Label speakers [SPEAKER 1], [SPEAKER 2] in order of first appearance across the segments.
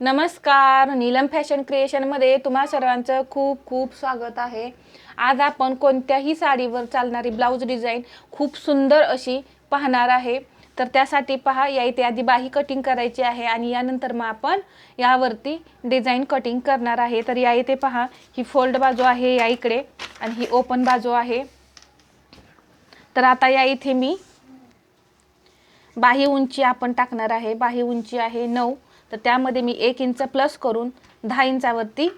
[SPEAKER 1] नमस्कार नीलम फॅशन क्रिएशनमध्ये तुम्हा सर्वांचं खूप खूप स्वागत आहे. आज आपण कोणत्याही साडीवर चालणारी ब्लाऊज डिझाईन खूप सुंदर अशी पाहणार आहे. तर त्यासाठी पहा या इथे आधी बाही कटिंग करायची आहे आणि यानंतर मग आपण यावरती डिझाईन कटिंग करणार आहे. तर या इथे पहा ही फोल्ड बाजू आहे या इकडे आणि ही ओपन बाजू आहे. तर आता या इथे मी बाही उंची आपण टाकणार आहे. बाही उंची आहे नऊ तर त्यामध्ये मी एक इंच प्लस करून दहा इंचावरती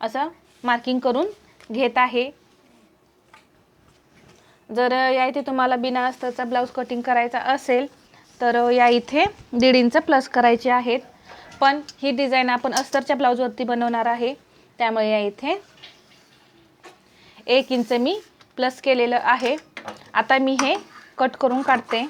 [SPEAKER 1] असं मार्किंग करून घेत आहे. जर या इथे तुम्हाला बिना अस्तरचा ब्लाऊज कटिंग करायचा असेल तर या इथे दीड इंच प्लस करायचे आहेत. पण ही डिझाईन आपण अस्तरच्या ब्लाऊजवरती बनवणार आहे. त्यामुळे या इथे एक इंच मी प्लस केलेलं आहे. आता मी हे कट करून काढते.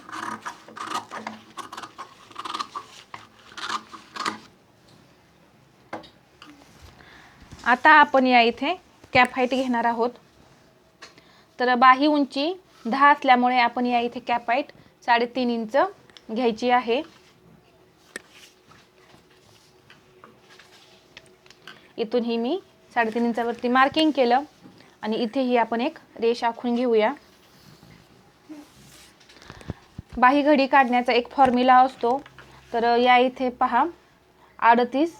[SPEAKER 1] आता आपण या इथे कॅप हाईट घेणार आहोत. तर बाही उंची दहा असल्यामुळे आपण या इथे कॅप हाईट साडेतीन इंच घ्यायची आहे. इथून ही मी साडेतीन इंचावरती मार्किंग केलं आणि इथेही आपण एक रेष आखून घेऊया. बाही घडी काढण्याचा एक फॉर्म्युला असतो. तर या इथे पहा अडतीस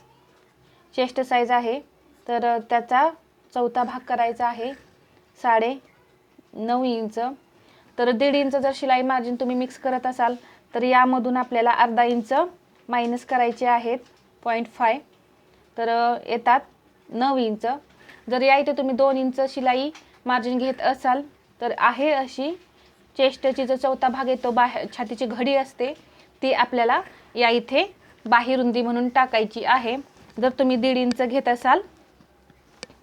[SPEAKER 1] चेस्ट साईज आहे. तर त्याचा चौथा भाग करायचा आहे. साडे नऊ इंच. तर दीड इंच जर शिलाई मार्जिन तुम्ही मिक्स करत असाल तर यामधून आपल्याला अर्धा इंच मायनस करायचे आहेत पॉईंट फाय. तर येतात नऊ इंच. जर या इथे तुम्ही दोन इंच शिलाई मार्जिन घेत असाल तर आहे अशी चेस्टची जो चौथा भाग येतो बाहे छातीची घडी असते ती आपल्याला या इथे बाही रुंदी म्हणून टाकायची आहे. जर तुम्ही दीड इंच घेत असाल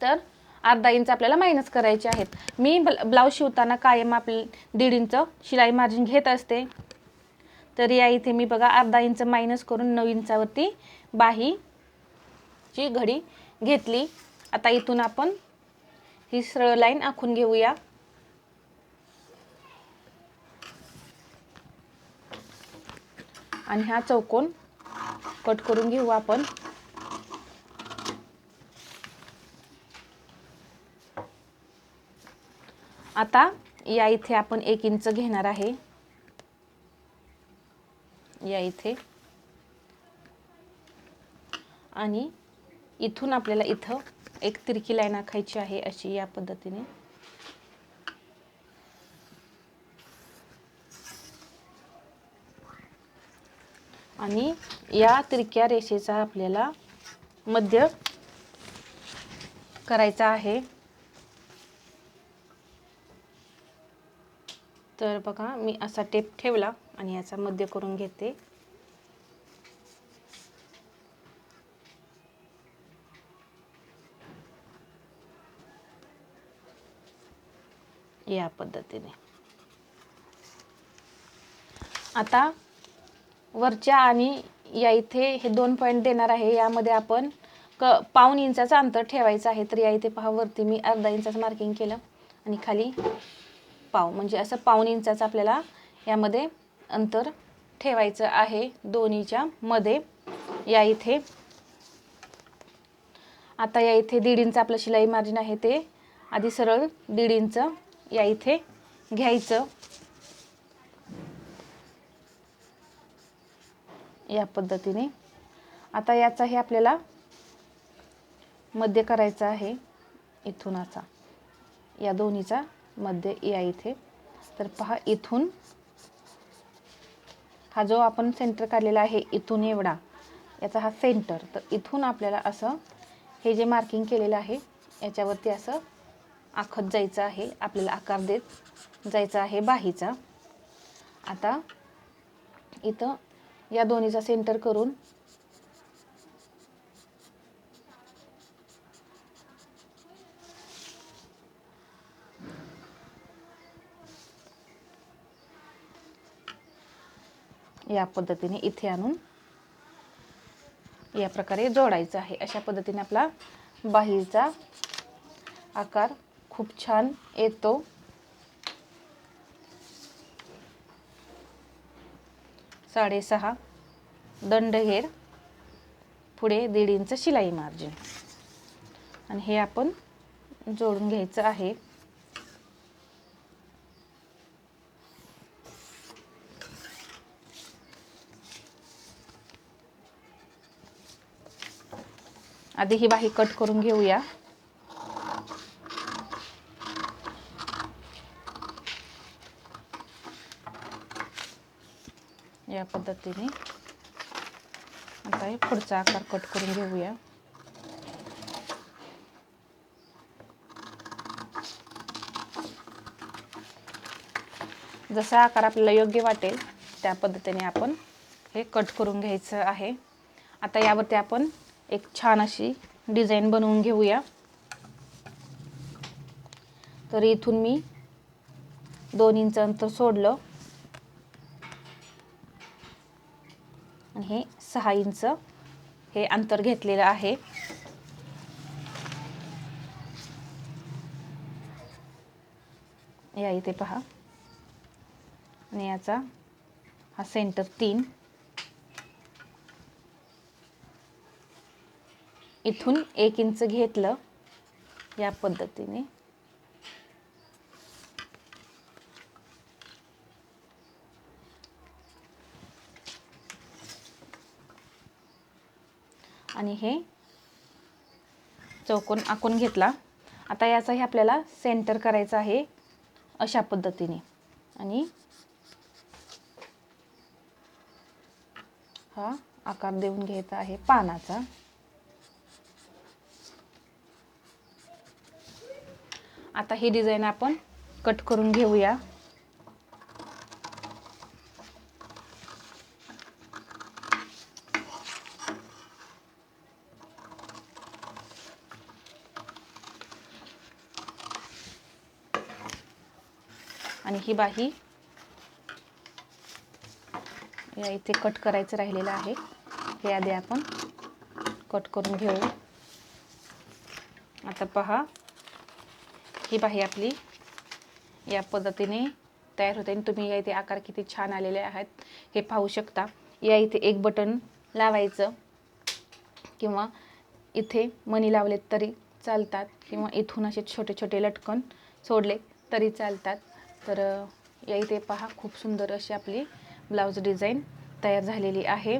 [SPEAKER 1] तर अर्धा इंच आपल्याला मायनस करायचे आहेत. मी ब्लाऊज शिवताना कायम आपली दीड इंच शिलाई मार्जिन घेत असते. तर या इथे मी बघा अर्धा इंच मायनस करून नऊ इंचावरती बाहीची घडी घेतली. आता इथून आपण ही सरळ लाईन आखून घेऊया. आणि हा चौकोन कट करून घेऊ आपण. आता या इथे आपण एक इंच घेणार आहे. या इथे. आणि इथून आपल्याला इथं एक तिरकी लाईन आखायची आहे अशी या पद्धतीने. आणि या तिरक्या रेषेचा आपल्याला मध्य करायचा आहे. तर बघा मी असा टेप ठेवला आणि याचा मध्य करून घेते. या पद्धतीने. आता वरच्या आणि या इथे हे दोन पॉईंट देणार आहे. यामध्ये आपण क पाऊन इंचाचं अंतर ठेवायचं आहे. तर या इथे पहा वरती मी अर्धा इंचाचं मार्किंग केलं आणि खाली पाव म्हणजे असं पाऊन इंचाचं आपल्याला यामध्ये अंतर ठेवायचं आहे दोन्हीच्या मध्ये. या इथे. आता या इथे दीड इंच आपलं शिलाई मार्जिन आहे ते. आधी सरळ दीड इंच या इथे घ्यायचं. या पद्धतीने. आता याचाही आपल्याला मध्य करायचा आहे इथून असा या दोन्हीचा मध्ये या इथे. तर पहा इथून हा जो आपण सेंटर काढलेला आहे इथून एवढा. याचा हा सेंटर तर इथून आपल्याला असं हे जे मार्किंग केलेलं आहे याच्यावरती असं आखत जायचं आहे. आपल्याला आकार देत जायचा आहे बाहीचा. आता इथं या दोन्हीचा सेंटर करून या पद्धतीने इथे आणून या प्रकारे जोडायचं आहे. अशा पद्धतीने आपला बाहीचा आकार खूप छान येतो. साडेसहा दंडघेर पुढे दीड इंच शिलाई मार्जिन आणि हे आपण जोडून घ्यायचं आहे. आधी ही बाही कट करून घेऊया. या पद्धतीने. आता हे पुढचा आकार कट करून घेऊया. जसा आकार आपल्याला योग्य वाटेल त्या पद्धतीने आपण हे कट करून घ्यायचं आहे. आता यावरती आपण एक छान अशी डिझाईन बनवून घेऊया. तर इथून मी दोन इंच अंतर सोडलं. आणि हे सहा इंच हे अंतर घेतलेलं आहे. या इथे पहा. आणि याचा हा सेंटर तीन. इथून एक इंच घेतलं या पद्धतीने. आणि हे चौकोन आखून घेतला. आता याचाही आपल्याला सेंटर करायचं आहे अशा पद्धतीने. आणि हा आकार देऊन घ्यायचा आहे पानाचा. आता ही डिझाईन आपण कट करून घेऊया. आणि ही बाही या इथे कट करायचं राहिलेलं आहे. हे आधी आपण कट करून घेऊ. आता पहा. ही बाही आपली. या पद्धतीने तयार होते आणि तुम्ही या इथे आकार किती छान आलेले आहेत हे पाहू शकता. या इथे एक बटन लावायचं किंवा इथे मणी लावले तरी चालतात किंवा इथून असे छोटे छोटे लटकन सोडले तरी चालतात. तर या इथे पहा खूप सुंदर अशी आपली ब्लाऊज डिझाईन तयार झालेली आहे.